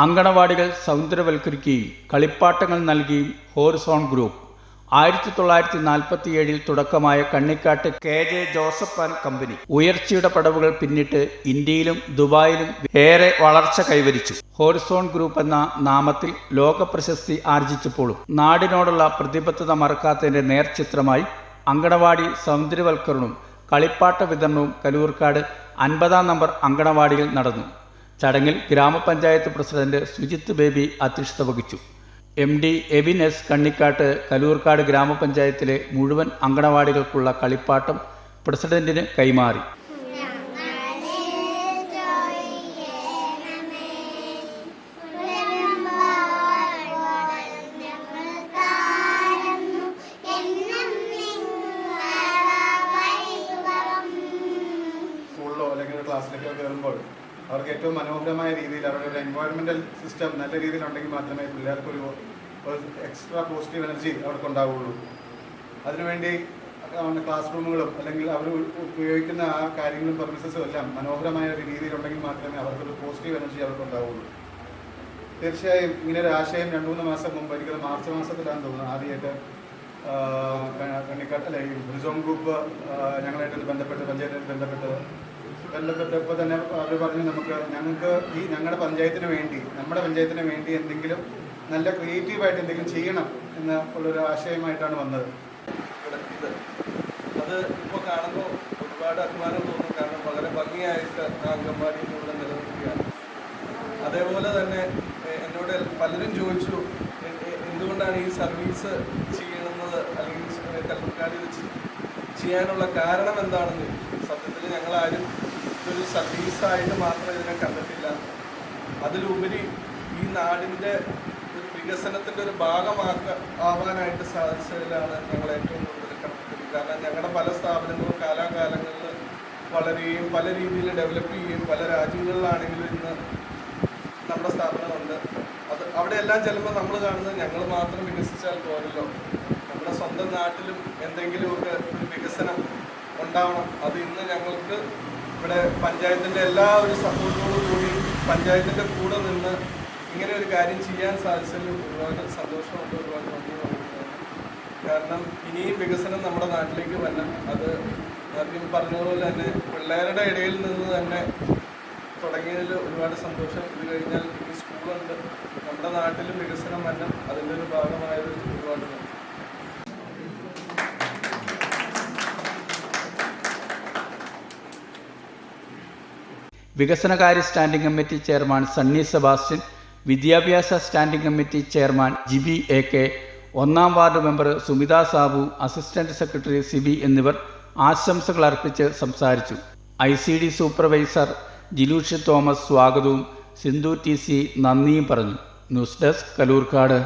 അങ്കണവാടികൾ സൗന്ദര്യവൽക്കരിക്കുകയും കളിപ്പാട്ടങ്ങൾ നൽകിയും horizon group. ആയിരത്തി തൊള്ളായിരത്തി നാൽപ്പത്തി ഏഴിൽ തുടക്കമായ Kannikkattu K J Joseph and company ഉയർച്ചയുടെ പടവുകൾ പിന്നിട്ട് ഇന്ത്യയിലും ദുബായിലും ഏറെ വളർച്ച കൈവരിച്ചു. ഹോറിസോൺ ഗ്രൂപ്പ് എന്ന നാമത്തിൽ ലോക പ്രശസ്തി ആർജിച്ചപ്പോഴും നാടിനോടുള്ള പ്രതിബദ്ധത മറക്കാത്തതിന്റെ നേർചിത്രമായി അങ്കണവാടി സൗന്ദര്യവൽക്കരണവും കളിപ്പാട്ട വിതരണവും കലൂർക്കാട് അൻപതാം നമ്പർ അങ്കണവാടിയിൽ നടന്നു. ചടങ്ങിൽ ഗ്രാമപഞ്ചായത്ത് പ്രസിഡന്റ് സുജിത്ത് ബേബി അധ്യക്ഷത വഹിച്ചു. M D Ebin S Kannikkattu Kalloorkad ഗ്രാമപഞ്ചായത്തിലെ മുഴുവൻ അങ്കണവാടികൾക്കുള്ള കളിപ്പാട്ടം പ്രസിഡന്റിന് കൈമാറി. ക്ലാസ്സിലേക്ക് കയറുമ്പോൾ അവർക്ക് ഏറ്റവും മനോഹരമായ രീതിയിൽ അവരുടെ ഒരു എൻവയോൺമെന്റൽ സിസ്റ്റം നല്ല രീതിയിൽ ഉണ്ടെങ്കിൽ മാത്രമേ പിള്ളേർക്ക് ഒരു എക്സ്ട്രാ പോസിറ്റീവ് എനർജി അവർക്ക് ഉണ്ടാവുകയുള്ളൂ അതിനുവേണ്ടി ക്ലാസ് റൂമുകളും അല്ലെങ്കിൽ അവർ ഉപയോഗിക്കുന്ന ആ കാര്യങ്ങളും പെർമിസസും എല്ലാം മനോഹരമായ ഒരു രീതിയിലുണ്ടെങ്കിൽ മാത്രമേ അവർക്കൊരു പോസിറ്റീവ് എനർജി അവർക്ക് ഉണ്ടാവുകയുള്ളൂ തീർച്ചയായും ഇങ്ങനെ ഒരു ആശയം രണ്ടു മൂന്ന് മാസം മുമ്പ് എനിക്കത് മാർച്ച് മാസത്തിലാണെന്ന് തോന്നുന്നു ആദ്യമായിട്ട് കണ്ണിക്കാട്ട് ഈ ബ്രിസോം ഗ്രൂപ്പ് ഞങ്ങളായിട്ട് ബന്ധപ്പെട്ട് പഞ്ചായത്തായിട്ട് ബന്ധപ്പെട്ട് ബന്ധപ്പെട്ടപ്പോൾ തന്നെ അവർ പറഞ്ഞു നമുക്ക് ഞങ്ങൾക്ക് ഈ ഞങ്ങളുടെ പഞ്ചായത്തിന് വേണ്ടി നമ്മുടെ പഞ്ചായത്തിന് വേണ്ടി എന്തെങ്കിലും നല്ല ക്രിയേറ്റീവായിട്ട് എന്തെങ്കിലും ചെയ്യണം എന്ന് ഉള്ളൊരു ആശയമായിട്ടാണ് വന്നത്. അത് ഇപ്പോൾ കാണുമ്പോൾ ഒരുപാട് അഭിമാനം തോന്നും. കാരണം വളരെ ഭംഗിയായിട്ട് ആ അംഗൻവാടി ഇവിടെ നിലനിൽക്കുകയാണ്. അതേപോലെ തന്നെ എന്നോട് പലരും ചോദിച്ചു എന്തുകൊണ്ടാണ് ഈ സർവീസ് ചെയ്യുന്നത് അല്ലെങ്കിൽ കല്ലൂർക്കാടി വെച്ച് ചെയ്യാനുള്ള കാരണം എന്താണെന്ന് സത്യത്തിൽ ഞങ്ങളാരും ഇതൊരു സർവീസായിട്ട് മാത്രം ഇതിനെ കണ്ടിട്ടില്ല. അതിലുപരി ഈ നാടിന്റെ ഒരു വികസനത്തിന്റെ ഒരു ഭാഗമാക്ക ആവാനായിട്ട് സാധിച്ചതിലാണ് ഞങ്ങൾ ഏറ്റവും കൂടുതൽ കണ്ടിട്ടുള്ളത്. കാരണം ഞങ്ങളുടെ പല സ്ഥാപനങ്ങളും കാലാകാലങ്ങളിൽ വളരുകയും പല രീതിയിൽ ഡെവലപ്പ് ചെയ്യുകയും പല രാജ്യങ്ങളിലാണെങ്കിലും ഇന്ന് നമ്മുടെ സ്ഥാപനമുണ്ട് അത് അവിടെ എല്ലാം ചെല്ലുമ്പോൾ നമ്മൾ കാണുന്നത് ഞങ്ങൾ മാത്രം വികസിച്ചാൽ പോരല്ലോ. നമ്മുടെ സ്വന്തം നാട്ടിലും എന്തെങ്കിലുമൊക്കെ ഒരു വികസനം ഉണ്ടാവണം. അത് ഇന്ന് ഞങ്ങൾക്ക് ഇവിടെ പഞ്ചായത്തിന്റെ എല്ലാ ഒരു സപ്പോർട്ടോടു കൂടി പഞ്ചായത്തിന്റെ കൂടെ നിന്ന് ഇങ്ങനെ ഒരു കാര്യം ചെയ്യാൻ സാധിച്ചതിൽ ഒരുപാട് സന്തോഷമുണ്ട് ഒരുപാട് നന്ദി കാരണം ഇനിയും വികസനം നമ്മുടെ നാട്ടിലേക്ക് വരണം. അത് ആദ്യം പറഞ്ഞതുപോലെ തന്നെ പിള്ളേരുടെ ഇടയിൽ നിന്ന് തന്നെ തുടങ്ങിയതിൽ ഒരുപാട് സന്തോഷം. ഇത് കഴിഞ്ഞാൽ ഈ സ്കൂളുണ്ട്. നമ്മുടെ നാട്ടിലും വികസനം വരണം. അതിന്റെ ഒരു ഭാഗമായത് ഒരുപാട് നന്ദി. വികസനകാര്യ standing committee chairman Sunny Sebastian വിദ്യാഭ്യാസ standing committee chairman Jibi A K ഒന്നാം ward member Sumitha Sabu assistant secretary Sibi എന്നിവർ ആശംസകൾ അർപ്പിച്ച് സംസാരിച്ചു. I C D supervisor Jilush Thomas സ്വാഗതവും സിന്ധു ടി സി നന്ദിയും പറഞ്ഞു. News desk Kalloorkad.